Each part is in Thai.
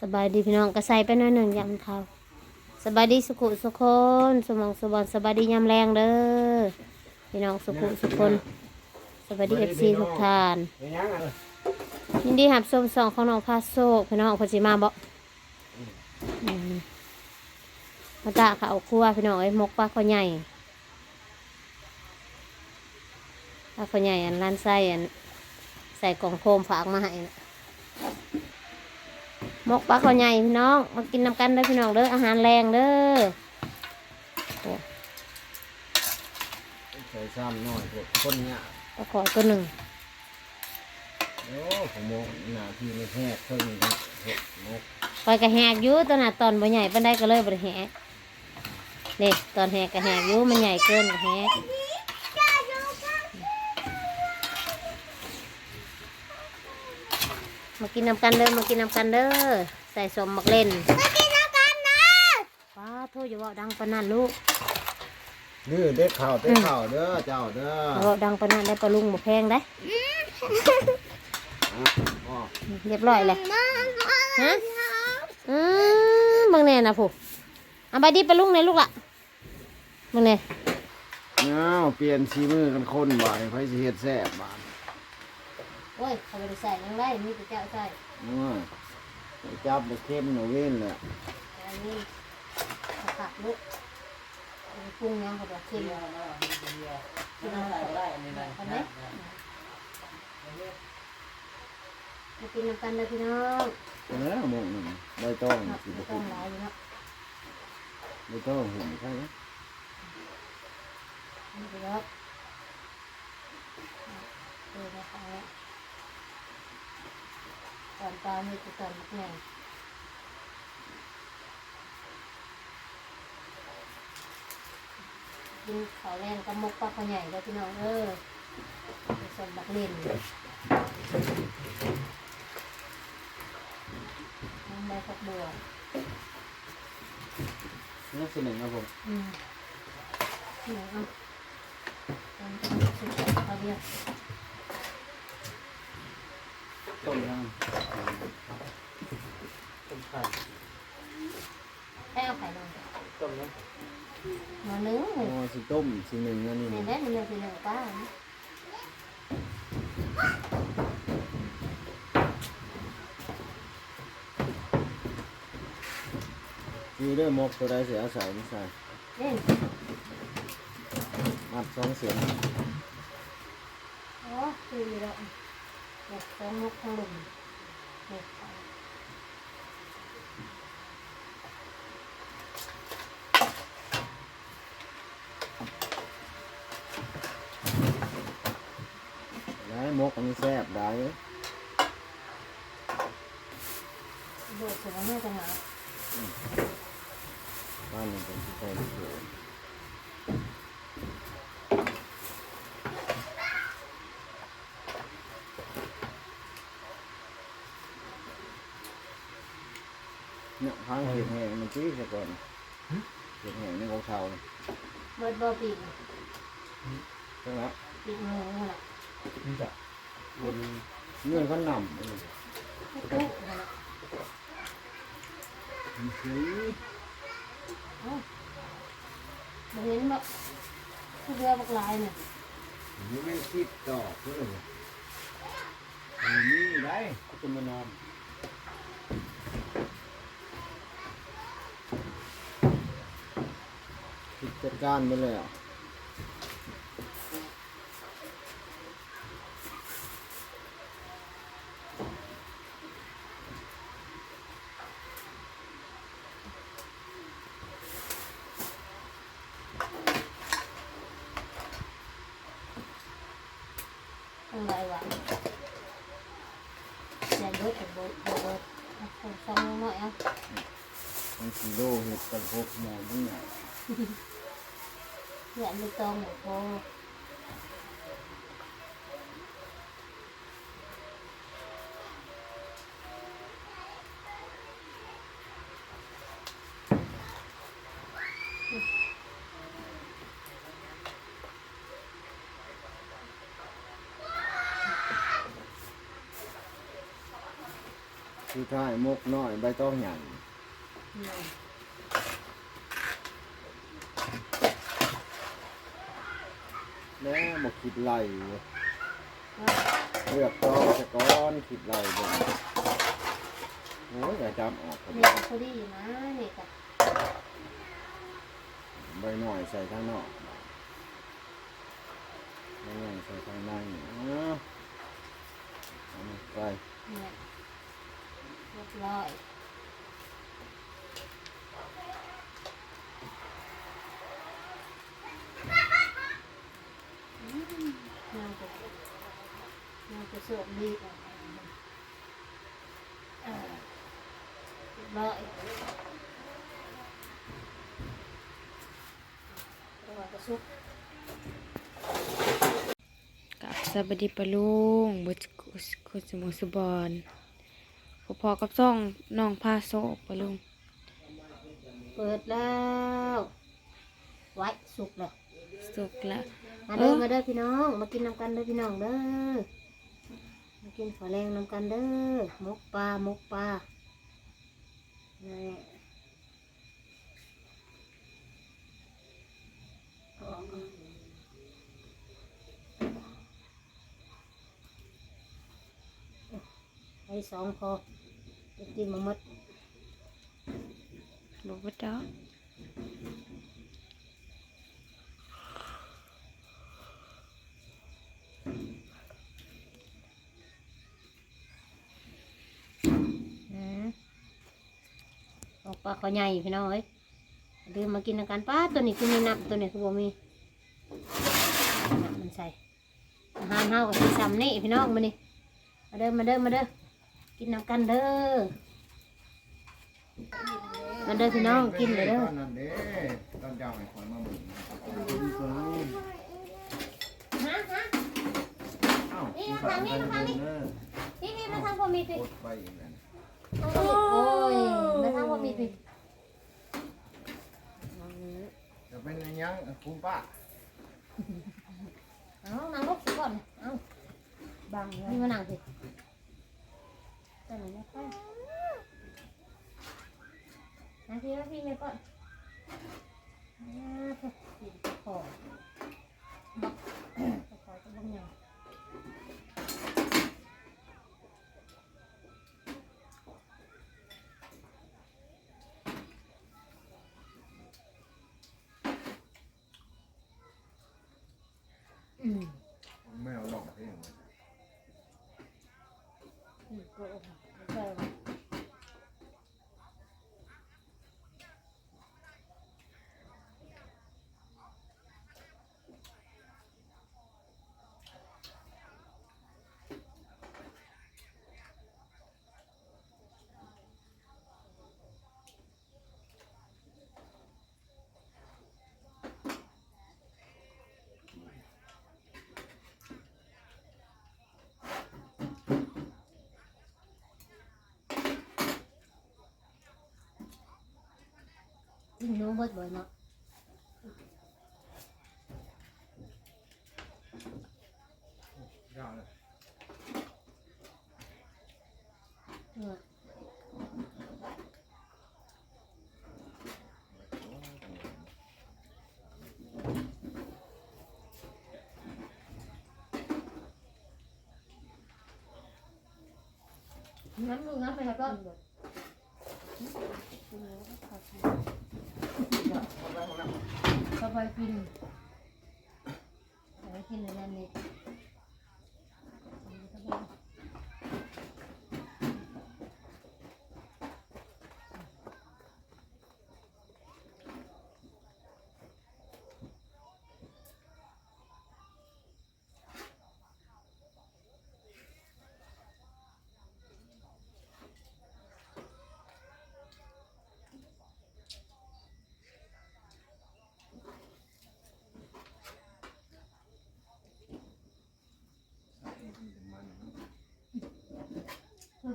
สบายดีพี่น้องก็ใส่ไปหน่อยหนึ่งยำเท้าสบายดีสุขุสุขคนสมองสบอนสบายดียำแรงเด้อพี่น้องสุขุสุขคนสบายดีเอฟซีทุกท่านไม่ยังอะยินดีหับชมสองของน้องพาโซกพี่น้องเพอสิมาบ่อืมมาตะเขาเอาครัวพี่น้องไอ้ยมกปลาข้อใหญ่ปลาข้อใหญ่อันร้านไส้อันใส่กล่องโคมฝากมาให้น่ะ มกปลาข้อใหญ่พี่น้อง มากินน้ำกันเด้อพี่น้องเด้ออาหารแรงเด้อโอ้ใส่ซ้ำหน่อยพวกคนเนี้ยปลาขอตัวหนึ่งโอ้ผมมองหน้าที่ไม่แพ้เพิ่งเห็ดมกปล่อยกระแหกอยู่ตอนน่ะตอนบ่ใหญ่ปานใดก็เลยบ่ได้แหกนี่ตอนแหกกระแหกอยู่มันใหญ่เกินกระแหก มากินน้ำกันเด้อมากินน้ำกันเด้อใส่สมมักเล่นมากินน้ำกันนะป้าโทษอย่าเว่าดังปานนั้นลูกนี่เด็กข่าวเด็กข่าวเด้อเจ้าเด้ออย่าเว่าดังปานนั้นได้ปลาลุงบ่แพงได้อะอ๋อเรียบร้อยเลยฮะอืมบางแน่นะผู้เอาไปดิปลาลุงเลยลูกละบางแน่เนาเปลี่ยนชีมือกันคนบ่ายไฟสิเฮ็ดแซ่บบ้านโอ้ยเขาไม่ได้ใส่ยังไงมีแต่เจ้าใส่นัวไปจับไปเข้มหนูเว้นแหละอันนี้ผักลูกเอาไปปรุงยังเขาบอกเค็มกินอะไรก็ได้อันนี้ได้ไหมมากินน้ำกันเลยพี่น้องแล้วหมกหนึ่งใบตองเนาะสิไม่บต้คุองณหลายอยู่เนาะใบตองหุ่นใช่ไหมนี่ไปแล้วเออนะคะ ตอนปลามีแต่ตอนแม่กินข้าวแรงกับมกปลาข้าวใหญ่แล้วพี่น้องเออผสมบักเล่นน้ำใบฝักบัวนี่สิหนึ่งนะผมอืมหนูเอาตอนสุดเอาเดียวต้มยัง ต้มไข่ให้เอาไข่ลงต้มยังหมานึ่งอ๋อสิต้มสิหนึ่งอันนี้เนี่ยได้มันเลยคือหนึ่งป้ามีเรื่องมกตัวใดเสียใส่ไม่ใส่เล่นมัดสองเสียงอ๋อคือแล้วเด็กสองนกทั้งหลุม เด็กได้มกอันนี้แซ่บได้เบิดเสร็จแล้วแม่จะหาบ้านหนึ่งเป็นที่ใช่ที่สุดเนี่ยพังเห็ดแห้งมันจี้ซะก่อนเห็ดแห้งในของเขาเบิดบ่ปีกใช่ไหมปีกหมูน่ะนี่จ้ะบนเงื่อนเขานำตุ๊กนั่นแหละเฮ้ยบ่เห็นบ่เรือบักลายเนี่ยนี่ไม่คิดต่อเพื่อนนี่ได้ก็จะมานอน การไปเลยอะทั้งหลายหวานแต่เบิดแต่เบิดเบิดเบิดเอาคนสองหน่อยเอามันสีโลเห็ดกระพกหมอทั้งใหญ่เพื่อนไม่ Dạ như tôm mà cô Thứ thay một nồi bay to nhảnh. Yeah. Dạ. มกน้อยใบตองใหญ่แล้วบกคิดไหลเว้ยเลือกตองจะก้อนคิดไหลบ่โอ้ยอย่าจำออกครับนี่ก็พอดีนะนี่ก็ใบหน่อยใส่ข้างนอกใบหน่อยใส่ข้างในเอาเอามาไปเนี่ยเรียบร้อยอืมน่าจะน่าจะสวมดีกว่าเออเรียบร้อย ตัวกระซุกกับสวัสดีปะลุงบุตรคุสมุสุบอนพอๆกับซ่องน้องพาโซปะลุง เปิดแล้ว ไว้สุกแล้วสุกละมาเด้อเออมาเด้อพี่น้อง มากินน้ำกันเด้อพี่น้องเด้อมากินฝาแรงน้ำกันเด้อหมกปลาหมกปลานี่ ไอ้สองพอจะกินมาหมดบอกว่าเจ้าอืมหมกปลาขอใหญ่พี่น้องเอ้ย เดินมากินน้ำกันป้าตัวนี้คือมีน้ำตัวนี้คือบ่มีน้ำมันใส่อาหารเฮาก็สิซ้ำนี่พี่น้องมานี่มาเด้อมาเด้อมาเด้อกินน้ำกันเด้อมาเด้อพี่น้องกินเลยเด้อตอนนั้นเด้ตอนเจ้าให้คนมาหมุนเอ้าคุณฟังไปเดินเด้อพี่พี่มาทางพ่อมีดพี่กดไปอีกแล้ว โอ้ยมาทางพ่อมีดพี่ จะเป็นอันยัง คุณป้าเอานั่งลงสิก่อนเอาบังนี่มานั่งสิตัวไหนนะป้านั่งพี่ว่าพี่ไม่ก่อนอ่ากินตะขอบักตะขอจะบังยัง อื มก็โอเคใช่กินหนูเบิดบ่อยเนาะยาวเลยเอองั้นมึงงั้นไปครับก็ ก็ไปกินไปกินอะไรนี่คื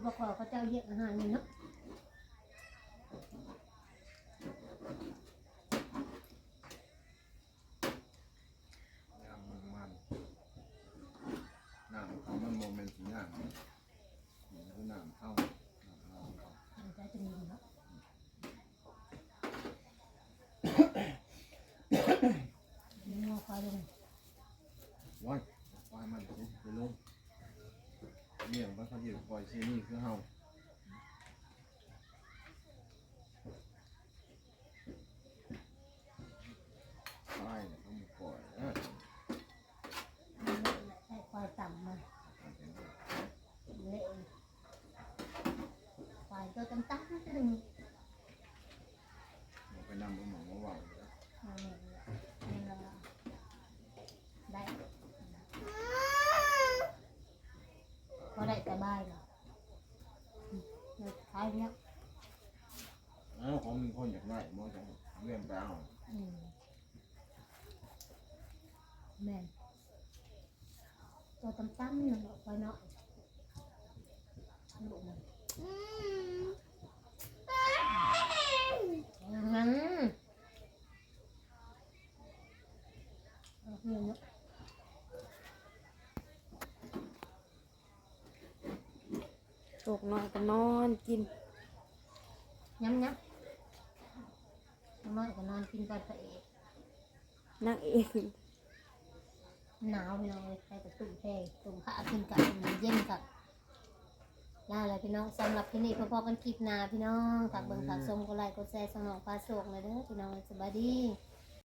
บกเขาเจ้าเยอะอาหารนี่เนาะน้ำมัมันน้ำเมันโมเมนต์สีน้ำน้ำเข้าน้ำเข้าลงวายควายมันไปลง เลี้ยงพระเขาเยอะปล่อยเสียนี่คือเฮาไปเนี่ยต้องปล่อยนะปล่อยต่ำมาเละควายตัวตั้งตั้งดึง ไปนำไปหมองมาว่า เอาเนี่ยนี่เราได้พอได้แต่บ้านเหรออืมเดี๋ยวขายเนี่ย อ้าวของมีคนอยากได้มอจังเรื่องไปเอา อืม แม่นตัวตั้งๆนึงเอาไว้เนาะลูกมันอืมเอาเงินเนาะตกน้อยก็นอนกินย้ำย้ำน้อยก็นอนกินก่อนพระเอกนั่งเอง หนาวพี่น้องเลยใส่กระตุ่มแพงตุ่มผ้าขึ้นกันมันเย็นกับลาอะไรพี่น้องสำหรับที่นี่พ่อๆกันคลิปหนาพี่น้องฝากเบิ่งฝากชมกดไลค์กดแชร์สนองปลาโศกเลยเด้อพี่น้องสบายดี